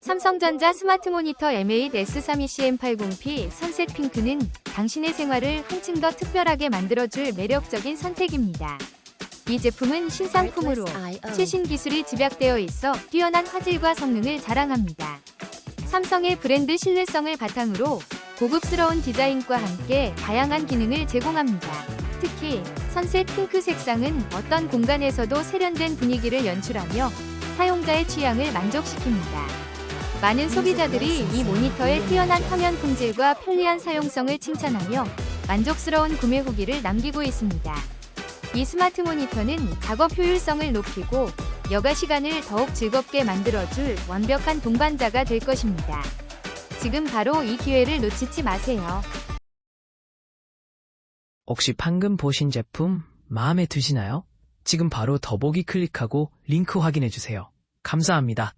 삼성전자 스마트 모니터 M8 S32CM80P 선셋 핑크는 당신의 생활을 한층 더 특별하게 만들어줄 매력적인 선택입니다. 이 제품은 신상품으로 최신 기술이 집약되어 있어 뛰어난 화질과 성능을 자랑합니다. 삼성의 브랜드 신뢰성을 바탕으로 고급스러운 디자인과 함께 다양한 기능을 제공합니다. 특히 선셋 핑크 색상은 어떤 공간에서도 세련된 분위기를 연출하며 사용자의 취향을 만족시킵니다. 많은 소비자들이 이 모니터의 뛰어난 화면 품질과 편리한 사용성을 칭찬하며 만족스러운 구매 후기를 남기고 있습니다. 이 스마트 모니터는 작업 효율성을 높이고 여가 시간을 더욱 즐겁게 만들어줄 완벽한 동반자가 될 것입니다. 지금 바로 이 기회를 놓치지 마세요. 혹시 방금 보신 제품 마음에 드시나요? 지금 바로 더보기 클릭하고 링크 확인해 주세요. 감사합니다.